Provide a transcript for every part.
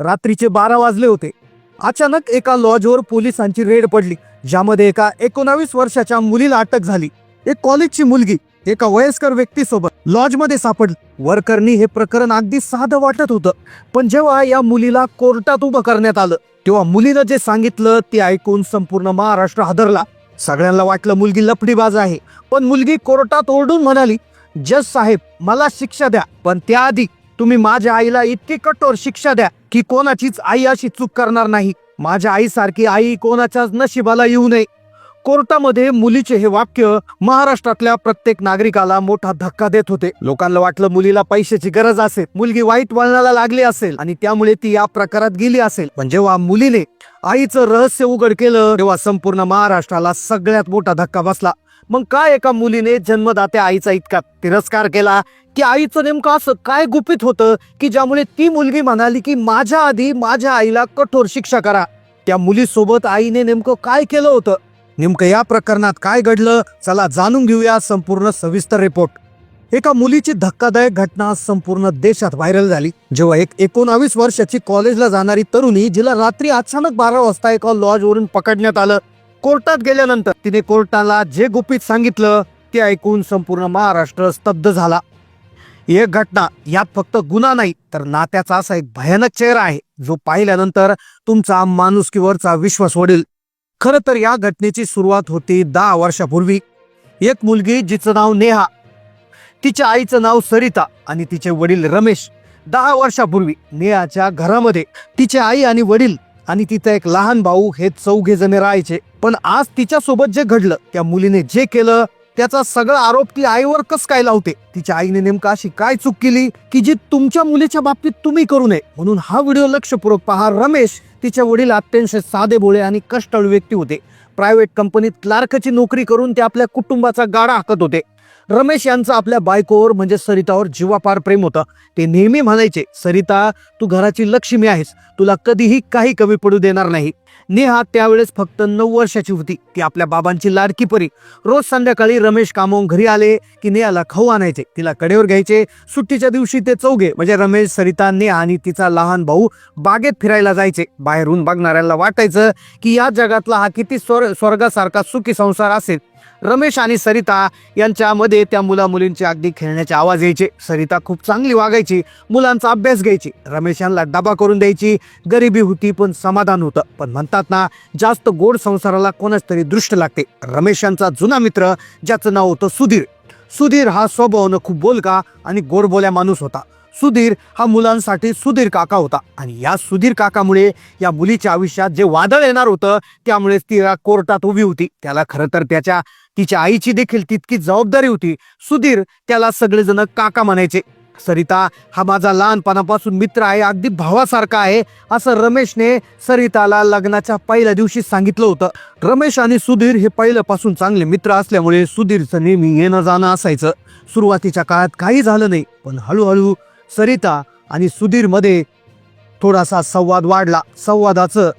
रात्रीचे बारा वाजले होते. अचानक एका लॉजवर पोलिसांची रेड पडली ज्यामध्ये एका एकोणावीस वर्षाच्या मुलीला अटक झाली. एक कॉलेजची मुलगी एका वयस्कर व्यक्तीसोबत लॉजमध्ये सापडली. वर्करनी हे प्रकरण अगदी साधं वाटत होतं पण जेव्हा या मुलीला कोर्टात उभं करण्यात आलं तेव्हा मुलीनं जे सांगितलं ते ऐकून संपूर्ण महाराष्ट्र हादरला. सगळ्यांना वाटलं मुलगी लफडीबाज आहे पण मुलगी कोर्टात ओरडून म्हणाली जज साहेब मला शिक्षा द्या पण त्याआधी तुम्ही माझ्या आईला इतकी कठोर शिक्षा द्या की कोणाचीच आई अशी चूक करणार नाही. माझ्या आईसारखी आई कोणाच्याच नशिबाला येऊ नये. कोर्टामध्ये मुलीचे हे वाक्य महाराष्ट्रातल्या प्रत्येक नागरिकाला मोठा धक्का देत होते. लोकांना वाटलं मुलीला पैशाची गरज असेल. मुलगी वाईट वळणाला लागली असेल आणि त्यामुळे ती या प्रकारात गेली असेल. पण जेव्हा मुलीने आईचं रहस्य उघड केलं तेव्हा संपूर्ण महाराष्ट्राला सगळ्यात मोठा धक्का बसला. मग काय एका मुलीने जन्मदात्या आईचा इतका तिरस्कार केला? की आईचं नेमकं असं काय गुपित होतं की ज्यामुळे ती मुलगी म्हणाली की माझ्या आधी माझ्या आईला कठोर शिक्षा करा. त्या मुलीसोबत आईने नेमकं काय केलं होतं? नेमकं या प्रकरणात काय घडलं? चला जाणून घेऊया संपूर्ण सविस्तर रिपोर्ट. एका मुलीची धक्कादायक घटना संपूर्ण देशात व्हायरल झाली. जेव्हा एक एकोणावीस वर्षाची कॉलेजला जाणारी तरुणी जिला रात्री अचानक बारा वाजता एका लॉजवरून पकडण्यात आलं. कोर्टात गेल्यानंतर तिने कोर्टाला जे गुपित सांगितलं ते ऐकून संपूर्ण महाराष्ट्र स्तब्ध झाला. एक घटना यात फक्त गुन्हा नाही तर नात्याचा असा एक भयानक चेहरा आहे जो पाहिल्यानंतर तुमचा माणुसकीवरचा विश्वास वडेल खरं तर या घटनेची सुरुवात होती दहा वर्षापूर्वी. एक मुलगी जिचं नाव नेहा तिच्या आईचं नाव सरिता आणि तिचे वडील रमेश. दहा वर्षापूर्वी नेहाच्या घरामध्ये तिचे आई आणि वडील आणि तिचा एक लहान भाऊ हे चौघे जण राहायचे. पण आज तिच्यासोबत जे घडलं त्या मुलीने जे केलं त्याचा सगळा आरोप ती आईवर कस काय लावते? तिच्या आईने नेमका अशी काय चूक केली की जी तुमच्या मुलीच्या बाबतीत तुम्ही करू नये? म्हणून हा व्हिडिओ लक्षपूर्वक पहा. रमेश तिचे वडील अत्यंत साधे बोळे आणि कष्टाळू व्यक्ती होते. प्रायव्हेट कंपनीत क्लार्कची नोकरी करून ते आपल्या कुटुंबाचा गाडा हाकत होते. रमेश यांचं आपल्या बायकोवर म्हणजे सरितावर जीवापार प्रेम होतं. ते नेहमी म्हणायचे सरिता तू घराची लक्ष्मी आहेस. तुला कधीही काही कमी पडू देणार नाही. नेहा त्यावेळेस फक्त नऊ वर्षाची होती. ती आपल्या बाबांची लाडकी परी. रोज संध्याकाळी रमेश कामावून घरी आले की नेहाला खाऊ आणायचे. तिला कडेवर घ्यायचे. सुट्टीच्या दिवशी ते चौघे म्हणजे रमेश सरिता नेहा आणि तिचा लहान भाऊ बागेत फिरायला जायचे. बाहेरून बघणाऱ्याला वाटायचं की या जगातला हा किती स्वर स्वर्गासारखा सुखी संसार असेल. रमेश आणि सरिता यांच्यामध्ये त्या मुला मुलींचे अगदी खेळण्याचे आवाज यायचे. सरिता खूप चांगली वागायची. मुलांचा अभ्यास घ्यायची. रमेश यांना डबा करून द्यायची. गरिबी होती पण समाधान होतं. पण म्हणतात ना जास्त गोड संसाराला कोणाच तरी दृष्ट लागते. रमेश यांचा जुना मित्र ज्याचं नाव होतं सुधीर. सुधीर हा स्वभावानं खूप बोलका आणि गोडबोल्या माणूस होता. सुधीर हा मुलांसाठी सुधीर काका होता. आणि या सुधीर काकामुळे या मुलीच्या आयुष्यात जे वादळ येणार होतं त्यामुळे ती कोर्टात उभी होती. त्याला खरं तर त्याच्या तिच्या आईची देखील तितकी जबाबदारी होती. सुधीर त्याला सगळेजण काका म्हणायचे सरिता हा माझा लहानपणापासून मित्र आहे अगदी भावासारखा आहे असं रमेशने सरिताला लग्नाच्या पहिल्या दिवशी सांगितलं होतं. रमेश आणि सुधीर हे पहिल्यापासून चांगले मित्र असल्यामुळे सुधीरचं नेहमी येणं जाणं असायचं. सुरुवातीच्या काळात काही झालं नाही पण हळूहळू सरिता आणि सुधीरमध्ये थोडासा संवाद वाढला. संवादाचं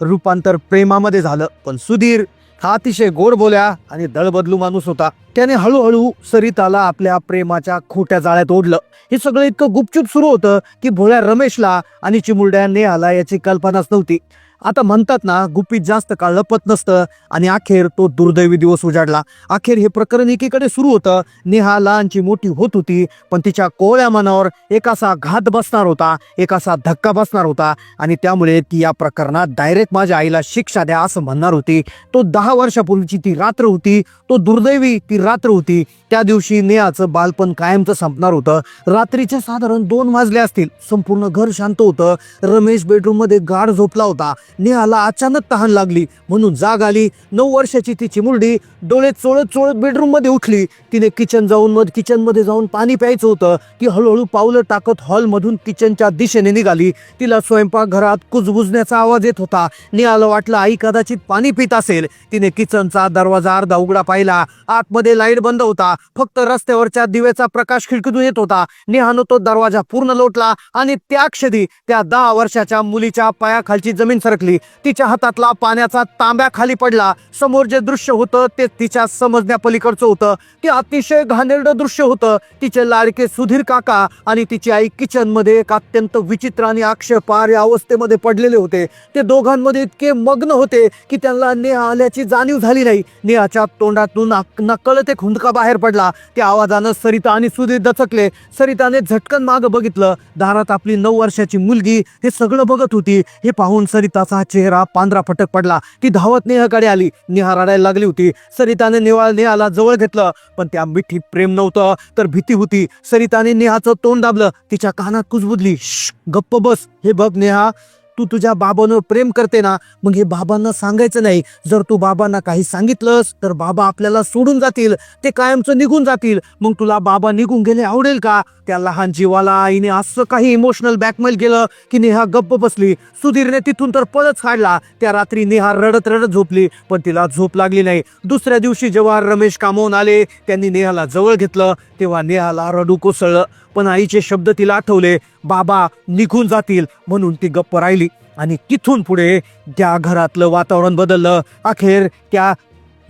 रूपांतर प्रेमामध्ये झालं पण सुधीर हा अतिशय गोड बोल्या आणि दळबदलू माणूस होता. त्याने हळूहळू सरिताला आपल्या प्रेमाच्या खोट्या जाळ्यात ओढलं. हे सगळं इतकं गुपचूप सुरू होतं की भोळ्या रमेशला आणि चिमुरड्या नेहाला याची कल्पनाच नव्हती. आता म्हणतात ना गुपित जास्त काळ लपत नसतं आणि अखेर तो दुर्दैवी दिवस उजाडला. अखेर हे प्रकरण एकीकडे सुरू होतं. नेहा लहानची मोठी होत होती पण तिच्या कोवळ्या मनावर एक असा घात बसणार होता एक असा धक्का बसणार होता आणि त्यामुळे ती या प्रकरणात डायरेक्ट माझ्या आईला शिक्षा द्या असं म्हणणार होती. तो दहा वर्षापूर्वीची ती रात्र होती तो दुर्दैवी ती रात्र होती. त्या दिवशी नेहाचं बालपण कायमचं संपणार होतं. रात्रीचे साधारण दोन वाजले असतील. संपूर्ण घर शांत होतं. रमेश बेडरूममध्ये गाढ झोपला होता. नेहाला अचानक तहान लागली. म्हणून जाग आली. नऊ वर्षाची ती चिमुरडी डोळे चोळत चोळत बेडरूममध्ये उठली. तिने किचन जाऊन मध किचनमध्ये जाऊन पाणी प्यायचं होतं ती हळूहळू पावलं टाकत हॉलमधून किचनच्या दिशेने निघाली. तिला स्वयंपाकघरात कुजबुजण्याचा आवाज येत होता. नेहाला वाटलं आई कदाचित पाणी पित असेल. तिने किचनचा दरवाजा अर्धा उघडा पाहिला. आतमध्ये लाइट बंद होता. फक्त रस्त्यावरच्या दिव्याचा प्रकाश खिडकीतून येत होता. नेहानं तो दरवाजा पूर्ण लोटला आणि त्या क्षणी त्या दहा वर्षाच्या मुलीच्या पायाखालची जमीन सरकार दचकली तिच्या हातातला पाण्याचा तांब्या खाली पडला. समोर जे दृश्य होतं ते तिच्या समजण्यापलीकडचं होतं. ते अतिशय घाणेरडं दृश्य होतं. तिचे लाडके सुधीर काका आणि तिची आई किचनमध्ये एक अत्यंत विचित्र आणि आक्षेपार्ह अवस्थेमध्ये पडलेले होते. ते दोघांमध्ये इतके मग्न होते की त्यांना नेहा आल्याची जाणीव झाली नाही. नेहाच्या तोंडातून अक- नकळत एक हुंदका बाहेर पडला. त्या आवाजानं सरिता आणि सुधीर दचकले. सरिताने झटकन मागं बघितलं. दारात आपली नऊ वर्षाची मुलगी हे सगळं बघत होती. हे पाहून सरिताचा चेहरा पांढरा फटक पडला ती धावत नेहाकडे आली. नेहा रडायला लागली होती. सरिताने नेवाळ नेहाला जवळ घेतलं. पण त्या मिठी प्रेम नव्हतं तर भीती होती. सरिताने नेहाचं तोंड दाबलं. तिच्या कानात कुजबुजली. गप्प बस. हे बघ नेहा तू तुझ्या बाबानं प्रेम करते ना मग हे बाबांना सांगायचं नाही. जर तू बाबांना काही सांगितलंस तर बाबा आपल्याला सोडून जातील. ते कायमचं निघून जातील. मग तुला बाबा निघून गेले आवडेल का? त्या लहान जीवाला आईने असं काही इमोशनल बॅकमेल केलं की नेहा गप्प बसली. सुधीरने तिथून तर पळच काढला. त्या रात्री नेहा रडत रडत झोपली पण तिला झोप लागली नाही. दुसऱ्या दिवशी जेव्हा रमेश कामवून आले त्यांनी नेहाला जवळ घेतलं. तेव्हा नेहाला रडू कोसळलं. पण आईचे शब्द तिला आठवले बाबा निघून जातील म्हणून ती गप्प राहिली. आणि तिथून पुढे त्या घरातलं वातावरण बदललं. अखेर त्या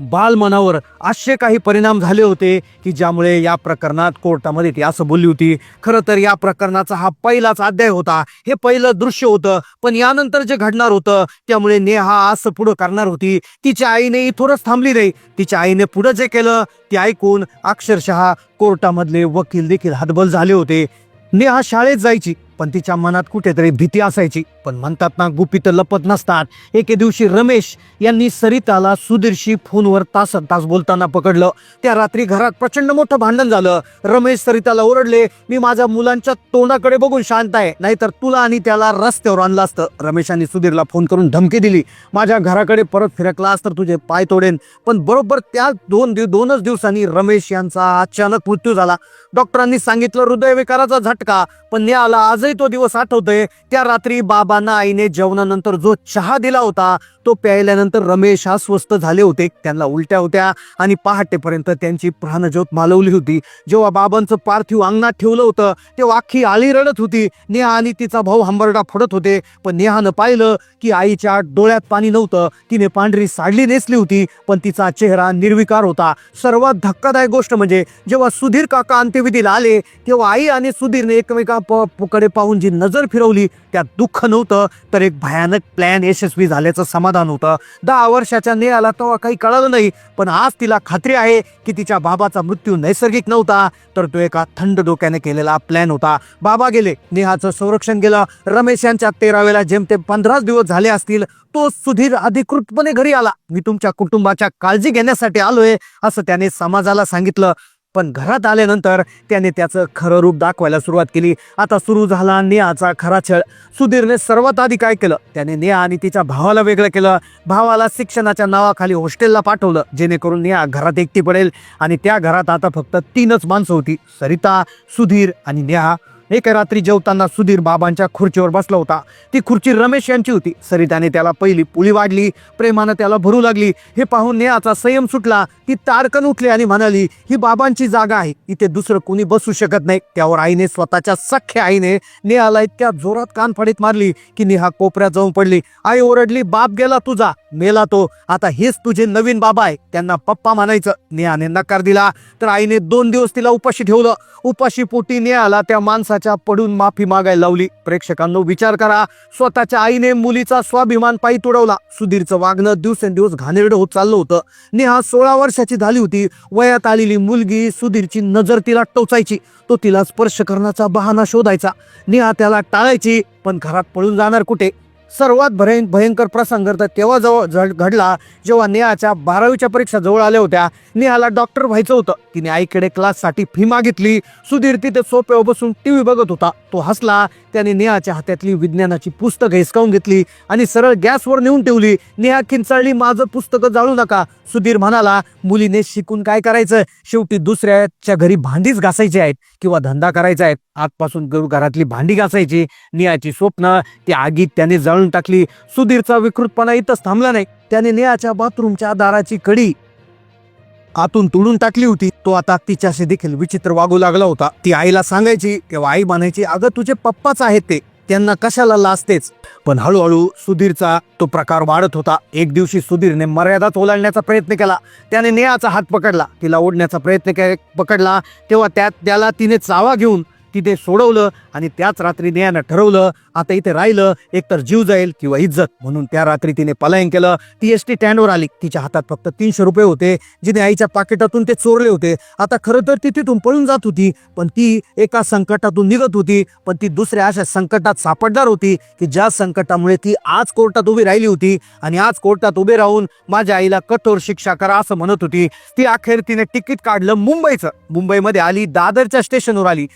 बालमनावर असे काही परिणाम झाले होते की ज्यामुळे या प्रकरणात कोर्टामध्ये ती असं बोलली होती. खरं तर या प्रकरणाचा हा पहिलाच अध्याय होता. हे पहिलं दृश्य होतं पण यानंतर जे घडणार होतं त्यामुळे नेहा असं पुढं करणार होती. तिच्या आईने थोडंच थांबली नाही. तिच्या आईने पुढं जे केलं ते ऐकून अक्षरशः कोर्टामधले वकील देखील हतबल झाले होते. नेहा शाळेत जायची. पण तिच्या मनात कुठेतरी भीती असायची. पण म्हणतात ना गुपित लपत नसतात. एके दिवशी रमेश यांनी सरिताला सुधीरशी फोनवर तासन तास बोलताना पकडलं. त्या रात्री घरात प्रचंड मोठं भांडण झालं. रमेश सरिताला ओरडले मी माझ्या मुलांच्या तोंडाकडे बघून शांत आहे नाहीतर तुला आणि त्याला रस्त्यावर आणलं असतं. रमेशांनी सुधीरला फोन करून धमकी दिली माझ्या घराकडे परत फिरकलास तर तुझे पाय तोडेन. पण बरोबर त्या दोन दिव दोनच दिवसांनी रमेश यांचा अचानक मृत्यू झाला. डॉक्टरांनी सांगितलं हृदयविकाराचा झटका पण ने आला आज आजही तो दिवस आठवतोय. त्या रात्री बाबांना आईने जेवणानंतर जो चहा दिला होता तो प्यायल्यानंतर रमेश अस्वस्थ झाले होते. त्यांना उलट्या होत्या आणि पहाटेपर्यंत त्यांची प्राणज्योत मालवली होती. जेव्हा बाबांचं पार्थिव अंगणात ठेवलं होतं तेव्हा अख्खी आळी रडत होती. नेहा आणि तिचा भाऊ हंबरडा फोडत होते. पण नेहानं पाहिलं की आईच्या डोळ्यात पाणी नव्हतं. तिने पांढरी साडली नेसली होती पण तिचा चेहरा निर्विकार होता. सर्वात धक्कादायक गोष्ट म्हणजे जेव्हा सुधीर काका अंत्यविधीला आले तेव्हा आई आणि सुधीरने एकमेका प- पाहून जी नजर फिरवली त्यात दुःख नव्हतं तर एक भयानक प्लॅन यशस्वी झाल्याचं समाधान होतं. दहा वर्षाच्या नेहाला तेव्हा काही कळालं नाही पण आज तिला खात्री आहे की तिच्या बाबाचा मृत्यू नैसर्गिक नव्हता तर तो एका थंड डोक्याने केलेला प्लॅन होता. बाबा गेले नेहाचं संरक्षण केलं रमेश यांच्या तेरावेला जेमतेम पंधराच दिवस झाले असतील तो सुधीर अधिकृतपणे घरी आला. मी तुमच्या कुटुंबाच्या काळजी घेण्यासाठी आलोय असं त्याने समाजाला सांगितलं. पण घरात आल्यानंतर त्याने त्याचं खरं रूप दाखवायला सुरुवात केली. आता सुरू झाला नेहाचा खरा छळ. सुधीरने सर्वात आधी काय केलं? त्याने नेहा आणि तिच्या भावाला वेगळं केलं. भावाला शिक्षणाच्या नावाखाली हॉस्टेलला पाठवलं. जेणेकरून नेहा घरात एकटी पडेल आणि त्या घरात आता फक्त तीनच माणसं होती. सरिता सुधीर आणि नेहा. एका रात्री जेवताना सुधीर बाबांच्या खुर्चीवर बसला होता. ती खुर्ची रमेश यांची होती. सरिताने त्याला पहिली पुळी वाढली. प्रेमानं त्याला भरू लागली. हे पाहून नेहाचा संयम सुटला. ती तारकन उठली आणि म्हणाली ही बाबांची जागा आहे. इथे दुसरं कोणी बसू शकत नाही. त्यावर आईने स्वतःच्या सख्या आईने नेहाला इतक्या जोरात कानफडीत मारली की नेहा कोपऱ्यात जाऊन पडली. आई ओरडली बाप गेला तुझा. मेला तो. आता हेच तुझे नवीन बाबा आहे. त्यांना पप्पा म्हणायचं. नेहाने नकार दिला. तर आईने दोन दिवस तिला उपाशी ठेवलं. उपाशी पोटी नेहाला त्या स्वतःच्या पडून माफी मागायला लावली. प्रेक्षकांनो विचार करा. स्वतःच्या आईने मुलीचा स्वाभिमान पायी तुडवला. सुधीरचं वागणं दिवसेंदिवस घाणेरडं होत चाललं होतं. नेहा सोळा वर्षाची झाली होती. वयात आलेली मुलगी सुधीरची नजर तिला टोचायची. तो तिला स्पर्श करण्याचा बहाणा शोधायचा. नेहा त्याला टाळायची पण घरात पळून जाणार कुठे? सर्वात भयं भयंकर प्रसंग तर तेव्हा जवळ झड- घडला जेव्हा नेहाच्या बारावीच्या परीक्षा जवळ आल्या होत्या. नेहाला डॉक्टर व्हायचं होतं. तिने आईकडे क्लाससाठी फी मागितली. सुधीर तिथे सोप्यावर बसून टी व्ही बघत होता. तो हसला. त्याने नेहाच्या हातातली विज्ञानाची पुस्तकं हिसकावून घेतली आणि सरळ गॅसवर नेऊन ठेवली. नेहा खिंचाळली माझं पुस्तकं जाळू नका. सुधीर म्हणाला मुलीने शिकून काय करायचं? शेवटी दुसऱ्याच्या घरी भांडीच घासायची आहेत किंवा धंदा करायचा आहे. आजपासून घरातली भांडी घासायची नेहाची स्वप्न ती आगीत त्याने जाळून टाकली. सुधीरचा विकृतपणा इथंच थांबला नाही. त्याने नेहाच्या बाथरूमच्या दाराची कडी आतून तुडून टाकली होती. तो आता तिच्याशी देखील विचित्र वागू लागला होता. ती आईला सांगायची तेव्हा आई म्हणायची अगं तुझे पप्पाच आहेत ते. त्यांना कशाला लाजतेच पण हळूहळू सुधीरचा तो प्रकार वाढत होता. एक दिवशी सुधीरने मर्यादाच ओलांडण्याचा प्रयत्न केला. त्याने नेहाचा हात पकडला. तिला ओढण्याचा प्रयत्न के पकडला. तेव्हा त्यात त्याला तिने चावा घेऊन तिथे सोडवलं आणि त्याच रात्री नेहानं ठरवलं आता इथे राहिलं एकतर जीव जाईल किंवा इज्जत. म्हणून त्या रात्री तिने पलायन केलं. ती एस टी स्टँडवर आली. तिच्या हातात फक्त तीनशे रुपये होते जिने आईच्या पाकिटातून ते चोरले होते. आता खरं तर ती तिथून पळून जात होती पण ती एका संकटातून निघत होती पण ती दुसऱ्या अशा संकटात सापडणार होती की ज्या संकटामुळे ती आज कोर्टात उभी राहिली होती आणि आज कोर्टात उभे राहून माझ्या आईला कठोर शिक्षा करा असं म्हणत होती. ती अखेर तिने तिकीट काढलं मुंबईचं. मुंबईमध्ये आली दादरच्या स्टेशनवर आली.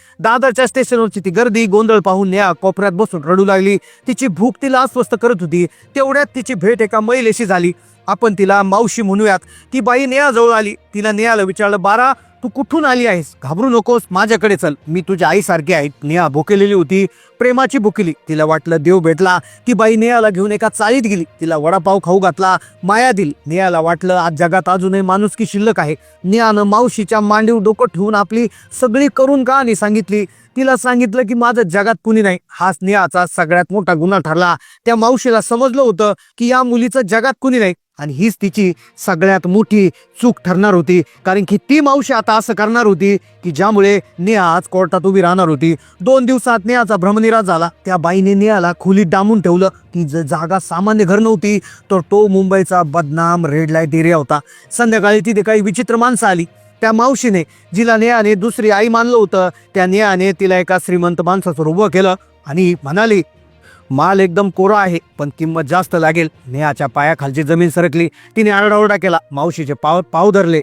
दादरच्या स्टेशनवरची ती गर्दी गोंधळ पाहून नेहा कोपऱ्यात बसून रडू लागली. तिची भूक तिला अस्वस्थ करत होती. तेवढ्यात तिची भेट एका महिलेशी झाली. आपण तिला मावशी म्हणूयात. ती बाई नेहाजवळ आली. तिला नेहाला विचारलं बारा तू कुठून आली आहेस? घाबरू नकोस माझ्याकडे चल. मी तुझ्या आईसारखी आहे. नेहा भुकेलेली होती. प्रेमाची भुकेली. तिला वाटलं देव भेटला ती बाई नेहाला घेऊन एका चाळीत गेली. तिला वडापाव खाऊ घातला माया दिली. नेहाला वाटलं आज जगात अजूनही माणुसकी शिल्लक आहे. नेहानं मावशीच्या मांडीव डोकं ठेवून आपली सगळी करून कहाणी सांगितली. तिला सांगितलं की माझं जगात कुणी नाही. हाच नेहाचा सगळ्यात मोठा गुन्हा ठरला. त्या मावशीला समजलं होतं की या मुलीचं जगात कुणी नाही. आणि हीच तिची सगळ्यात मोठी चूक ठरणार होती. कारण की ती मावशी आता असं करणार होती की ज्यामुळे नेहा आज कोर्टात उभी राहणार होती. दोन दिवसात नेहाचा भ्रमनिराश झाला. त्या बाईने नेहाला खोलीत डांबून ठेवलं ती जर जागा सामान्य घर नव्हती तर तो मुंबईचा बदनाम रेड लाइट एरिया होता. संध्याकाळी तिथे काही विचित्र माणसं आली. त्या मावशीने जिला नेहाने दुसरी आई मानलं होतं. त्या नेहाने तिला एका श्रीमंत माणसाचं उभं केलं आणि म्हणाली माल एकदम कोरा आहे पण किंमत जास्त लागेल. नेहाच्या पायाखालची जमीन सरकली. तिने आरडाओरडा केला. मावशीचे पाव पाव धरले.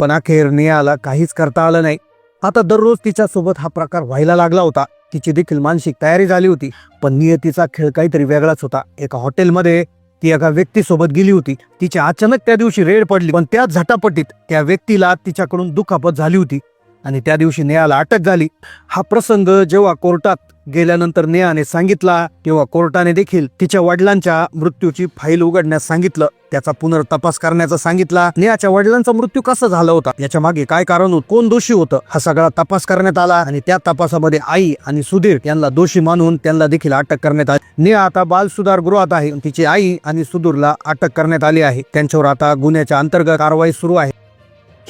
पण अखेर नेहाला काहीच करता आलं नाही. आता दररोज तिच्या सोबत हा प्रकार व्हायला लागला होता. तिची देखील मानसिक तयारी झाली होती. पण नियतीचा खेळ काहीतरी वेगळाच होता. एका हॉटेलमध्ये ती एका व्यक्तीसोबत गेली होती. तिची अचानक त्या दिवशी रेड पडली पण त्या झटापटीत त्या व्यक्तीला तिच्याकडून दुखापत झाली होती. आणि त्या दिवशी नेहाला अटक झाली. हा प्रसंग जेव्हा कोर्टात गेल्यानंतर नेहाने सांगितला तेव्हा कोर्टाने देखील तिच्या वडिलांच्या मृत्यूची फाईल उघडण्यास सांगितलं. त्याचा पुनर्तपास करण्याचा सांगितला. नेहाच्या वडिलांचा मृत्यू कसा झाला होता? याच्या मागे काय कारण होत? कोण दोषी होतं? हा सगळा तपास करण्यात आला आणि त्या तपासामध्ये आई आणि सुधीर यांना दोषी मानून त्यांना देखील अटक करण्यात आली. नेहा आता बाल सुधार गृहात आहे. तिची आई आणि सुधीरला अटक करण्यात आली आहे. त्यांच्यावर आता गुन्ह्याच्या अंतर्गत कारवाई सुरू आहे.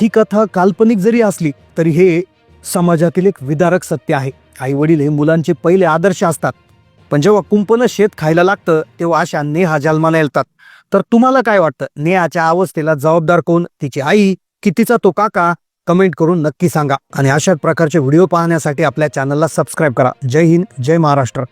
ही कथा काल्पनिक जरी असली तरी हे समाजातील एक विदारक सत्य आहे. आई वडील हे मुलांचे पहिले आदर्श असतात. पण जेव्हा कुंपनं शेत खायला लागतं तेव्हा अशा नेहा जन्माला येतात. तर तुम्हाला काय वाटतं? नेहाच्या अवस्थेला जबाबदार कोण? तिची आई की तिचा तो काका? कमेंट करून नक्की सांगा. आणि अशाच प्रकारचे व्हिडिओ पाहण्यासाठी आपल्या चॅनलला सबस्क्राईब करा. जय हिंद जय महाराष्ट्र.